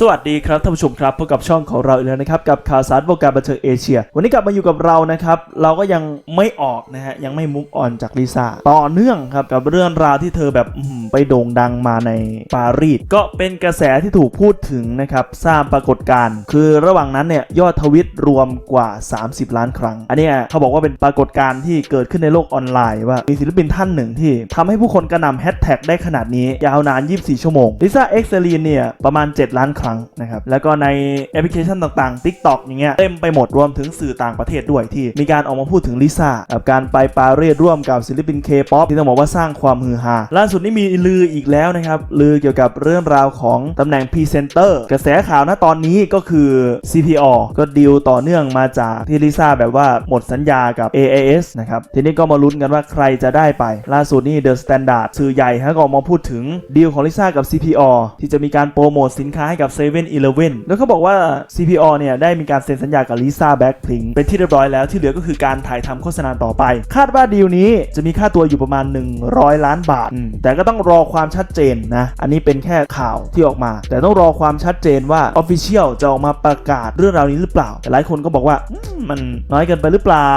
สวัสดีครับท่านผู้ชมครับพบกับช่องของเราอีกแล้วนะครับกับข่าวสารวงการบันเทิงเอเชีย วันนี้กลับมาอยู่กับเรานะครับ เราก็ยังไม่ออกนะฮะยังไม่มุกอ่อนจากลิซ่าต่อเนื่องครับกับเรื่องราวที่เธอแบบไปโด่งดังมาในปารีสก็เป็นกระแสที่ถูกพูดถึงนะครับสร้างปรากฏการณ์คือระหว่างนั้นเนี่ยยอดทวิตรวมกว่า 30 ล้านครั้ง อันนี้เขาบอกว่าเป็นปรากฏการณ์ที่เกิดขึ้นในโลกออนไลน์ว่ามีศิลปินท่านหนึ่งที่ทำให้ผู้คนกระหน่ำแฮชแท็กได้ขนาดนี้ยาวนาน 24 ชั่วโมงลิซ่าเอ็กซ์ลีนเนี่ยประมาณ 7 ล้านครั้งนะครับ แล้วก็ในแอปพลิเคชันต่างๆ TikTok อย่างเงี้ยเต็มไปหมดรวมถึงสื่อต่างประเทศด้วยที่มีการออกมาพูดถึงลิซ่ากับการไปปารีสร่วมกับศิลปินเคป๊อปที่ต้องบอกว่าสร้างความฮือฮาล่าสุดนี้มีลืออีกแล้วนะครับลือเกี่ยวกับเรื่องราวของตำแหน่งพรีเซนเตอร์กระแสข่าวณตอนนี้ก็คือ CPO ก็ดีลต่อเนื่องมาจากที่ลิซ่าแบบว่าหมดสัญญากับ AAS นะครับทีนี้ก็มาลุ้นกันว่าใครจะได้ไป ล่าสุดนี่ The Standard สื่อใหญ่ฮะก็ออกมาพูดถึงดีลของลิซ่ากับ CPO ที่จะมีการโปรโมทสินค้าให้กับ7 e เ e ่ e อแล้วเขาบอกว่า CPO เนี่ยได้มีการเซ็นสัญญากับลิซ่าแบ็คพิงเป็นที่เรียบร้อยแล้วที่เหลือก็คือการถ่ายทำโฆษณาต่อไป คาดว่าดีลนี้จะมีค่าตัวอยู่ประมาณ 100 ล้านบาทอืมแต่ก็ต้องรอความชัดเจนนะ อันนี้เป็นแค่ข่าวที่ออกมา แต่ต้องรอความชัดเจนว่า Official จะออกมาประกาศเรื่องราวนี้หรือเปล่า แต่หลายคนก็บอกว่าอืมมันน้อยเกินไปหรือเปล่า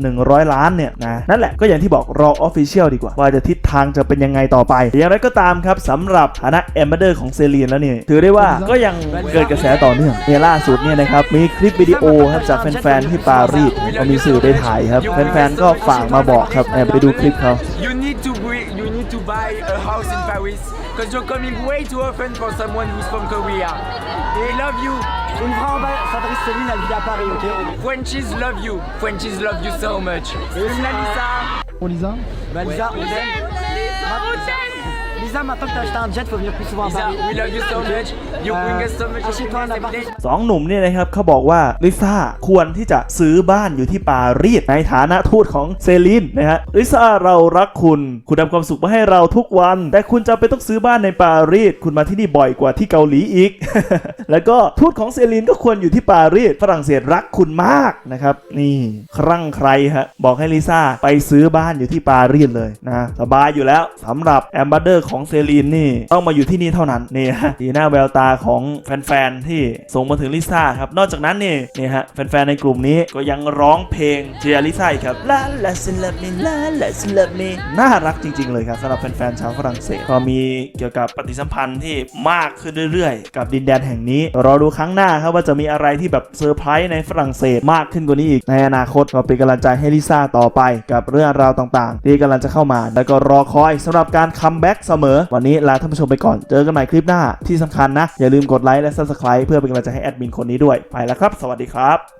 100 ล้านเนี่ยนะนั่นแหละก็อย่างที่บอกรอ Official ดีกว่า ว่าจะทิศทางจะเป็นยังไงต่อไปอย่างไรก็ตามครับสำหรับฐานะแอมเบอร์ของเซเลียนแล้วเนี่ยถือได้ว่าก็ยังเกิดกระแสต่อเนื่องเนี่ยล่าสุดเนี่ยนะครับมีคลิปวิดีโอครับจากแฟนๆที่ปารีสก็มีสื่อไปถ่ายครับแฟนๆก็ฝากมาบอกครับแอบไปดูคลิปเขา You need to bri- you need to buy a house in Paris because you're coming way too often for someone who's from Korea. They love you. Une vraie ambassadrice Céline, elle vit à Paris, ok Frenchies love you. Frenchies love you so much. Vive la Lisa. Pour Lisa Bah Lisa, on t'aime. Lisa, maintenant que t'as acheté un jet, faut venir plus souvent à Lisa, Paris. we love you so much. You bring us so much Achète-toi un happiness every appart. day. สองหนุ่มเนี่ยนะครับเขาบอกว่าลิซ่าควรที่จะซื้อบ้านอยู่ที่ปารีสในฐานะทูตของเซลีนนะฮะลิซ่าเรารักคุณ คุณทำความสุขมาให้เราทุกวัน แต่คุณจะไปต้องซื้อบ้านในปารีสคุณมาที่นี่บ่อยกว่าที่เกาหลีอีก แล้วก็ทูตของเซลีนก็ควรอยู่ที่ปารีสฝรั่งเศสรักคุณมากนะครับ นี่ครั่งใครฮะบอกให้ลิซ่าไปซื้อบ้านอยู่ที่ปารีสเลยนะสบายอยู่แล้วสำหรับแอมบาสเดอร์ของเซลีนนี่ต้องมาอยู่ที่นี่เท่านั้นนี่ฮะดีหน้าแววตาของแฟนๆที่ส่งมาถึงลิซ่าครับนอกจากนั้นนี่นี่ฮะแฟนๆในกลุ่มนี้ก็ยังร้องเพลงเชียร์ลิซ่าอีกครับลาลาซิลามิลาลาซิลามิน่ารักจริง ๆ เลยครับสำหรับแฟนๆชาวฝรั่งเศสก็มีเกี่ยวกับปฏิสัมพันธ์ที่มากขึ้นเรื่อยๆ กับดินแดนแห่งนี้รอดูครั้งหน้าครับว่าจะมีอะไรที่แบบเซอร์ไพรส์ในฝรั่งเศสมากขึ้นกว่านี้อีกในอนาคตก็เป็นกำลังใจให้ลิซ่าต่อไปกับเรื่องราวต่างๆ ที่กำลังจะเข้ามา แล้วก็รอคอยสำหรับการคัมแบ็กเสมอ วันนี้ลาท่านผู้ชมไปก่อน เจอกันใหม่คลิปหน้าที่สำคัญนะ อย่าลืมกดไลค์และ Subscribe เพื่อเป็นกำลังใจให้แอดมินคนนี้ด้วย ไปแล้วครับ สวัสดีครับ